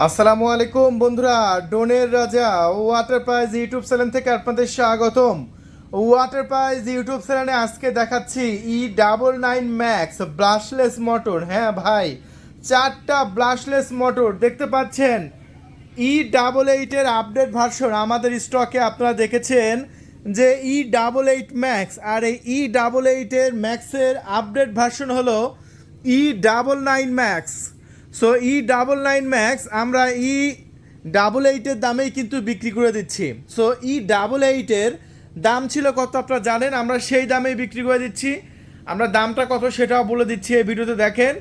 আসসালামু আলাইকুম বন্ধুরা, ডোনের রাজা ওয়াটার প্রাইজ ইউটিউব চ্যানেল থেকে আপনাদের স্বাগতম। ওয়াটার প্রাইজ ইউটিউব চ্যানেলে আজকে দেখাচ্ছি E double nine max brushless motor. হ্যাঁ ভাই, চারটা ব্রাশলেস মোটর। দেখতে পাচ্ছেন ই ডাবল এইটের আপডেট ভার্সন আমাদের স্টকে আপনারা দেখেছেন যে ই ডাবল এইট ম্যাক্স আর এই ই ডাবল এইটের ম্যাক্সের আপডেট ভার্সন হলো E double nine max so E double nine max আমরা ই ডাবল এইটের দামেই কিন্তু বিক্রি করে দিচ্ছি। সো ই ডাবল এইটের দাম ছিল কত আপনারা জানেন? আমরা সেই দামেই বিক্রি করে দিচ্ছি। আমরা দামটা কত সেটাও বলে দিচ্ছি এই ভিডিওতে দেখেন।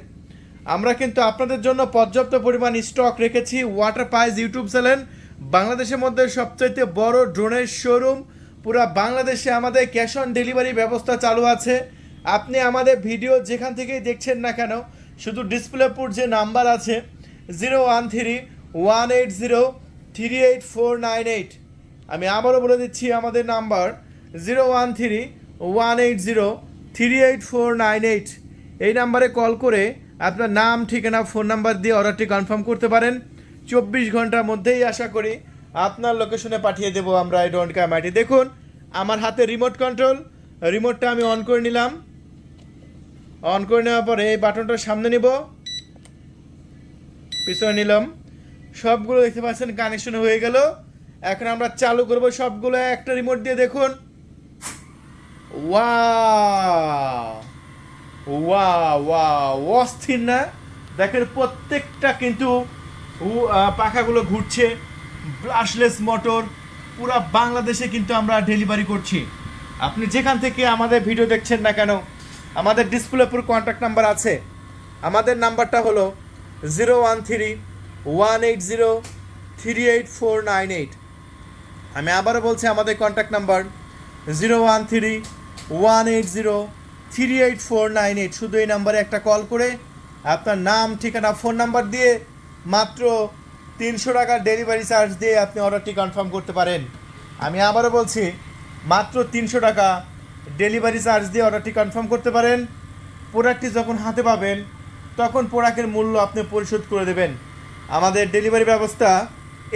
আমরা কিন্তু আপনাদের জন্য পর্যাপ্ত পরিমাণ স্টক রেখেছি। ওয়াটার পাইজ ইউটিউব চ্যানেল বাংলাদেশের মধ্যে সবচাইতে বড় ড্রোনের শোরুম পুরো বাংলাদেশে আমাদের ক্যাশ অন ডেলিভারি ব্যবস্থা চালু আছে। আপনি আমাদের ভিডিও যেখান থেকেই দেখছেন না কেন শুধু ডিসপ্লেপুর যে নাম্বার আছে, zero one three one eight zero three eight four nine eight. আমি আবারও বলে দিচ্ছি আমাদের number, zero one three one eight zero three eight four nine eight. এই নাম্বারে কল করে আপনার নাম, ঠিকানা, ফোন নাম্বার দিয়ে অর্ডারটি কনফার্ম করতে পারেন। চব্বিশ ঘণ্টার মধ্যেই আশা করি আপনার লোকেশনে পাঠিয়ে দেবো আমরা এই ডোন্ট ক্যামাটি দেখুন, আমার হাতে রিমোট কন্ট্রোল, রিমোটটা আমি অন করে নিলাম। অন করে নেওয়ার পরে এই বাটনটা সামনে নিব। পিছনে নিলাম। সবগুলো দেখতে পাচ্ছেন কানেকশন হয়ে গেল। এখন আমরা চালু করব সবগুলো একটা রিমোট দিয়ে দেখুন। ওয়াও ওয়া ওয়া অস্থির না? দেখেন প্রত্যেকটা কিন্তু পাখাগুলো ঘুরছে। ব্রাশলেস মোটর পুরো বাংলাদেশে কিন্তু আমরা ডেলিভারি করছি। আপনি যেখান থেকে আমাদের ভিডিও দেখছেন না কেন আমাদের ডিসপ্লেপুর কন্ট্যাক্ট নাম্বার আছে। আমাদের নাম্বারটা হলো zero one three one eight zero three eight four nine eight আমি আবারও বলছি, আমাদের contact number zero one three one eight zero three eight four nine eight শুধু এই নাম্বারে একটা কল করে আপনার নাম, ঠিকানা ফোন নাম্বার দিয়ে মাত্র তিনশো টাকার ডেলিভারি চার্জ দিয়ে আপনি অর্ডারটি কনফার্ম করতে পারেন। আমি আবারও বলছি, মাত্র তিনশো টাকা ডেলিভারি চার্জ দিয়ে অর্ডারটি কনফার্ম করতে পারেন। প্রোডাক্টটি যখন হাতে পাবেন, তখন প্রোডাক্টের মূল্য আপনি পরিশোধ করে দেবেন। আমাদের ডেলিভারি ব্যবস্থা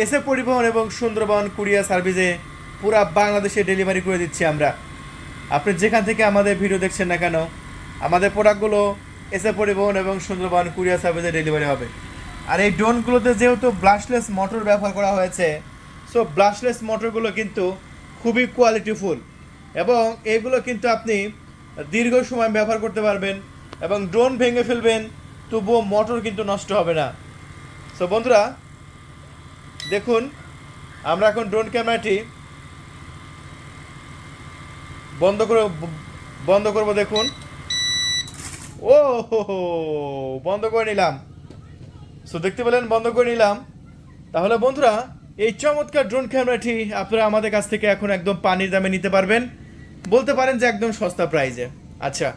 এসে পরিবহন এবং সুন্দরবন কুরিয়ার সার্ভিসে পুরা বাংলাদেশে ডেলিভারি করে দিচ্ছি আমরা। আপনি যেখান থেকে আমাদের ভিডিও দেখছেন না কেন, আমাদের প্রোডাক্টগুলো এসে পরিবহন এবং সুন্দরবন কুরিয়ার সার্ভিসে ডেলিভারি হবে। আর এই ড্রোনগুলোতে যেহেতু ব্লাশলেস মোটর ব্যবহার করা হয়েছে সো ব্লাশলেস মোটরগুলো কিন্তু খুবই কোয়ালিটিফুল এবং এগুলো কিন্তু আপনি দীর্ঘ সময় ব্যবহার করতে পারবেন এবং ড্রোন ভেঙে ফেলবেন, তবুও মোটর কিন্তু নষ্ট হবে না। সো বন্ধুরা, দেখুন, আমরা এখন ড্রোন ক্যামেরাটি বন্ধ করে, বন্ধ করব, দেখুন। ও বন্ধ করে নিলাম। সো দেখতে পেলেন, বন্ধ করে নিলাম। তাহলে বন্ধুরা, এই চমৎকার ড্রোন ক্যামেরাটি আপনারা আমাদের কাছ থেকে এখন একদম পানির দামে নিতে পারবেন। বলতে পারেন যে একদম সস্তা প্রাইজে আচ্ছা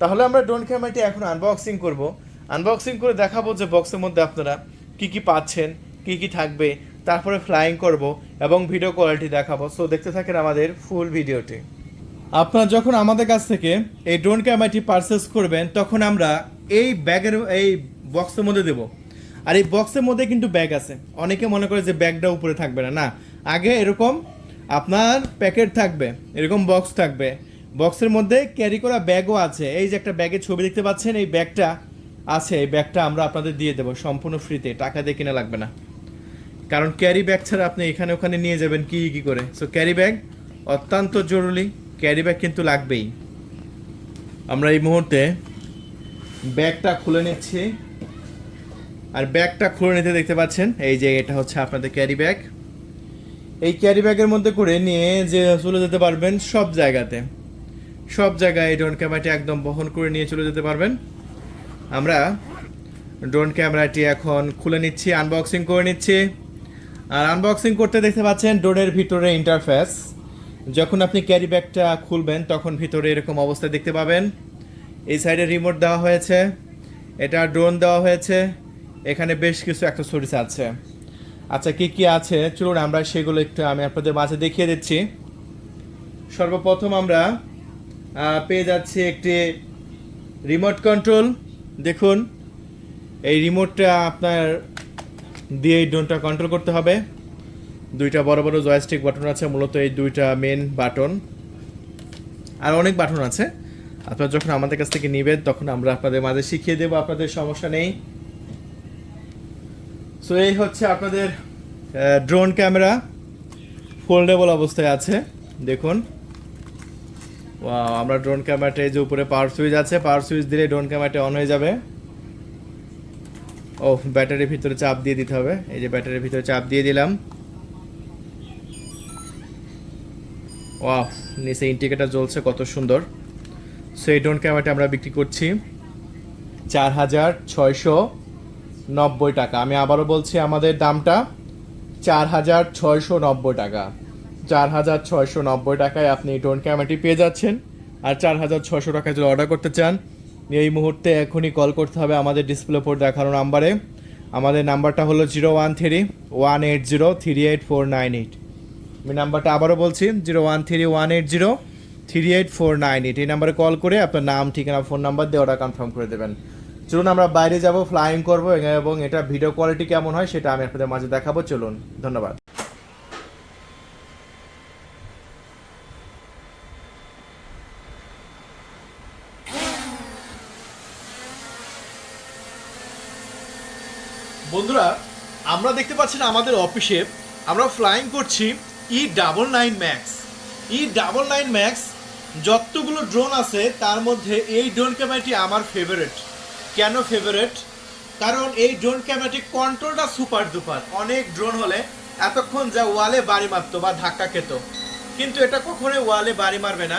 তাহলে আমরা ড্রোন ক্যামেরাটি এখন আনবক্সিং করব। আনবক্সিং করে দেখাবো যে বক্সের মধ্যে আপনারা কি কি পাচ্ছেন, কি কি থাকবে, তারপরে ফ্লাইং করব এবং ভিডিও কোয়ালিটি দেখাবো। সো দেখতে থাকেন আমাদের ফুল ভিডিওটি আপনারা যখন আমাদের কাছ থেকে এই ড্রোন ক্যামেরাটি পারচেস করবেন, তখন আমরা এই ব্যাগের এই বক্সের মধ্যে দেব। আর এই বক্সের মধ্যে কিন্তু ব্যাগ আছে। অনেকে মনে করে যে ব্যাগটা উপরে থাকবে না। না, আগে এরকম আপনার প্যাকেট থাকবে, এরকম বক্স থাকবে। বক্সের মধ্যে ক্যারি করা ব্যাগও আছে। এই যে একটা ব্যাগের ছবি দেখতে পাচ্ছেন, এই ব্যাগটা আছে। এই ব্যাগটা আমরা আপনাদের দিয়ে দেবো সম্পূর্ণ ফ্রিতে টাকা দিয়ে কিনা লাগবে না। কারণ ক্যারি ব্যাগ ছাড়া আপনি এখানে ওখানে নিয়ে যাবেন কি কি করে? সো ক্যারি ব্যাগ অত্যন্ত জরুরি। ক্যারি ব্যাগ কিন্তু লাগবেই। আমরা এই মুহূর্তে ব্যাগটা খুলে নিচ্ছি। আর ব্যাগটা খুলে নিতে দেখতে পাচ্ছেন, এই যে এটা হচ্ছে আপনাদের ক্যারি ব্যাগ এই ক্যারি ব্যাগের মধ্যে করে নিয়ে যে চলে যেতে পারবেন সব জায়গাতে। সব জায়গায় এই ড্রোন ক্যামেরাটি একদম বহন করে নিয়ে চলে যেতে পারবেন। আমরা ড্রোন ক্যামেরাটি এখন খুলে নিচ্ছি আনবক্সিং করে নিচ্ছি। আর আনবক্সিং করতে দেখতে পাচ্ছেন ড্রোনের ভিতরে ইন্টারফেস যখন আপনি ক্যারি ব্যাগটা খুলবেন, তখন ভিতরে এরকম অবস্থা দেখতে পাবেন। এই সাইডে রিমোট দেওয়া হয়েছে, এটা ড্রোন দেওয়া হয়েছে, এখানে বেশ কিছু অ্যাক্সেসরিজ আছে। আচ্ছা কি কি আছে? চলুন আমরা সেগুলো একটু আমি আপনাদের মাঝে দেখিয়ে দিচ্ছি। সর্বপ্রথম আমরা পেয়ে যাচ্ছি একটি রিমোট কন্ট্রোল দেখুন, এই রিমোটটা আপনার দিয়ে এই ড্রোনটা কন্ট্রোল করতে হবে। দুইটা বড় বড় জয়স্টিক বাটন আছে, মূলত এই দুইটা মেন বাটন আর অনেক বাটন আছে। আপনারা যখন আমাদের কাছ থেকে নেবেন, তখন আমরা আপনাদের মাঝে শিখিয়ে দেবো, আপনাদের সমস্যা নেই। সো এই হচ্ছে আপনাদের ড্রোন ক্যামেরা ফোল্ডেবল অবস্থায় আছে। দেখুন। আমরা ড্রোন ক্যামেরাটা এই যে উপরে পাওয়ার সুইচ আছে। পাওয়ার সুইচ দিলে ড্রোন ক্যামেরাটা অন হয়ে যাবে। ও ব্যাটারির ভিতরে চাপ দিয়ে দিতে হবে। এই যে ব্যাটারির ভিতরে চাপ দিয়ে দিলাম। ওয়াও নিচে ইন্ডিকেটার জ্বলছে, কত সুন্দর। সো এই ড্রোন ক্যামেরাটা আমরা বিক্রি করছি। চার হাজার ছয়শো নব্বই টাকা। আমি আবারও বলছি, আমাদের দামটা চার হাজার ছয়শো নব্বই টাকা। চার হাজার ছয়শো নব্বই টাকায় আপনি ড্রোন ক্যামেরাটি পেয়ে যাচ্ছেন। আর চার হাজার ছয়শো টাকায় যদি অর্ডার করতে চান, এই মুহূর্তে এখনই কল করতে হবে আমাদের ডিসপ্লে উপর দেখানো নাম্বারে আমাদের নাম্বারটা হলো zero one three one eight zero three eight four nine eight. আমি নাম্বারটা আবারও বলছি, zero one three one eight zero three eight four nine eight. এই নাম্বারে কল করে আপনার নাম, ঠিকানা ফোন নাম্বার দিয়ে অর্ডার কনফার্ম করে দেবেন। চলুন আমরা বাইরে যাব ফ্লাইং করব এবং এটা ভিডিও কোয়ালিটি কেমন হয় সেটা আমি আপনাদের মাঝে দেখাবো। চলুন, ধন্যবাদ। বন্ধুরা, আমরা দেখতে পাচ্ছি না আমাদের অফিসে, আমরা ফ্লাইং করছি E double nine max E double nine max যতগুলো ড্রোন আছে, তার মধ্যে এই ড্রোন ক্যামেরাটি আমার ফেভারিট কেন ফেভারিট কারণ এই ড্রোন ক্যামেরাটি কন্ট্রোলটা সুপার দুপার অনেক ড্রোন হলে এতক্ষণ যা ওয়ালে বাড়ি মারতো বা ধাক্কা খেত। কিন্তু এটা কখনোই ওয়ালে বাড়ি মারবে না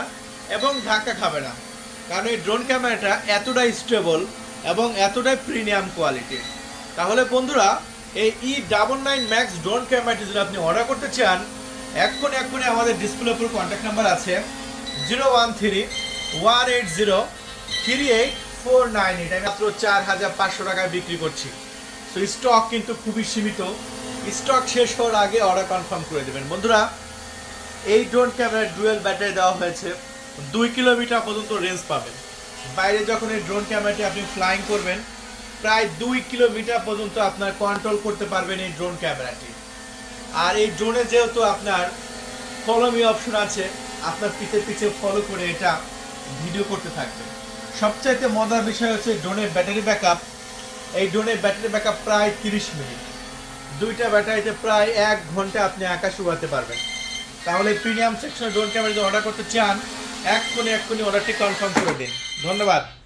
এবং ধাক্কা খাবে না। কারণ এই ড্রোন ক্যামেরাটা এতটাই স্টেবল এবং এতটাই প্রিমিয়াম কোয়ালিটির তাহলে বন্ধুরা, এই E double nine max drone ক্যামেরাটি যদি আপনি অর্ডার করতে চান, এক্ষুনি এক্ষুনি আমাদের ডিসপ্লে উপর কন্ট্যাক্ট নাম্বার আছে। Zero one three one eight zero three eight four nine আমি মাত্র চার হাজার পাঁচশো টাকায় বিক্রি করছি। তো স্টক কিন্তু খুবই সীমিত। স্টক শেষ হওয়ার আগে অর্ডার কনফার্ম করে দেবেন। বন্ধুরা, এই ড্রোন ক্যামেরার ডুয়েল ব্যাটারি দেওয়া হয়েছে। দুই কিলোমিটার পর্যন্ত রেঞ্জ পাবেন। বাইরে যখন এই ড্রোন ক্যামেরাটি আপনি ফ্লাইং করবেন, প্রায় দুই কিলোমিটার পর্যন্ত আপনার কন্ট্রোল করতে পারবেন এই ড্রোন ক্যামেরাটি আর এই ড্রোনে যেহেতু আপনার ফলো মি অপশন আছে, আপনার পিছে পিছে ফলো করে এটা ভিডিও করতে থাকবেন। সবচাইতে মজার বিষয় হচ্ছে ড্রোনের ব্যাটারি ব্যাকআপ। এই ড্রোনের ব্যাটারি ব্যাকআপ প্রায় তিরিশ মিনিট। দুইটা ব্যাটারিতে প্রায় এক ঘণ্টা আপনি আকাশ উড়াতে পারবেন। তাহলে প্রিমিয়াম সেকশনে ড্রোন ক্যামেরা যদি অর্ডার করতে চান, এক কোণে এক কোণে অর্ডারটি কনফার্ম করে দিন। ধন্যবাদ।